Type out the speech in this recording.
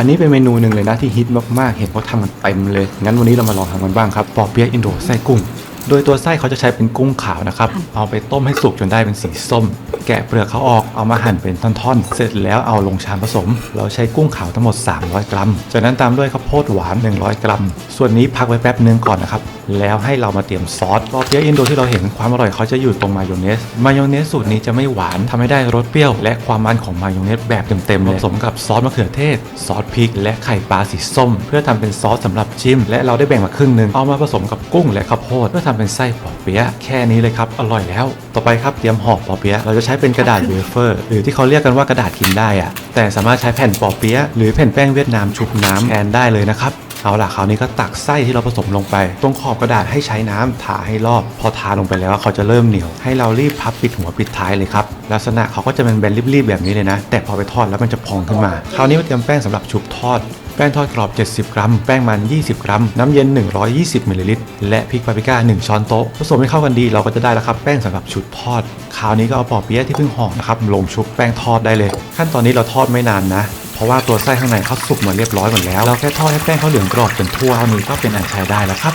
อันนี้เป็นเมนูหนึ่งเลยนะที่ฮิตมากๆ เห็นเขาทำกันเต็มเลย งั้นวันนี้เรามาลองทำกันบ้างครับ ปอเปี๊ยะอินโดไส้กุ้ง โดยตัวไส้เขาจะใช้เป็นกุ้งขาวนะครับ เอาไปต้มให้สุกจนได้เป็นสีส้ม แกะเปลือกเขาออก เอามาหั่นเป็นท่อนๆ เสร็จแล้วเอาลงชามผสม เราใช้กุ้งขาวทั้งหมด 300 กรัม จากนั้นตามด้วยข้าวโพดหวาน 100 กรัม ส่วนนี้พักไว้แป๊บนึงก่อนนะครับ แล้วให้เรามาเตรียมซอสปอเปี๊ยะอินโดที่เราเห็นความอร่อยเขาจะอยู่ตรงมายองเนส มายองเนสสูตรนี้จะไม่หวานทำให้ได้รสเปรี้ยว และความมันของมายองเนสแบบเต็มๆเลยผสมกับซอสมะเขือเทศ ซอสพริก และไข่ปลาสีส้ม เพื่อทำเป็นซอสสำหรับจิ้ม และเราได้แบ่งมาครึ่งหนึ่งเอามาผสมกับกุ้งและข้าวโพดเพื่อทำเป็นไส้ปอเปี๊ยะแค่นี้เลยครับอร่อยแล้ว ต่อไปครับเตรียมห่อปอเปี๊ยะเราจะใช้เป็นกระดาษเวเฟอร์หรือที่เขาเรียกกันว่ากระดาษกินได้อะแต่สามารถใช้แผ่นปอเปี๊ยะหรือแผ่นแป้งเวียดนามชุบน้ำแทนได้เลยนะครับ เอาล่ะคราวนี้ก็ตักไส้ที่เราผสมลงไป ตรงขอบกระดาษให้ใช้น้ำทาให้รอบ พอทาลงไปแล้วเขาจะเริ่มเหนียว ให้เรารีบพับปิดหัวปิดท้ายเลยครับ ลักษณะเขาก็จะเป็นแบนรีบๆแบบนี้เลยนะ แต่พอไปทอดแล้วมันจะพองขึ้นมา คราวนี้มาเตรียมแป้งสำหรับชุบทอดแป้งทอดกรอบ 70 กรัม แป้งมัน 20 กรัม น้ำเย็น 120มิลลิลิตร และพริกปาปริก้า 1 ช้อนโต๊ะ ผสมให้เข้ากันดี เราก็จะได้แล้วครับ แป้งสำหรับชุบทอด คราวนี้ก็เอาปอเปี๊ยะที่เพิ่งห่อนะครับ ลงชุบแป้งทอดได้เลย ขั้นตอนนี้เราทอดไม่นานนะ ราะว่าตัวไส้ข้างในเขาสุกหมาเรียบร้อยหมดแล้วเราแค่ทอดให้แป้งเขาเหลืองกรอบจนทั่วเท่านี้ก็เป็นอันใช้ได้แล้วครับ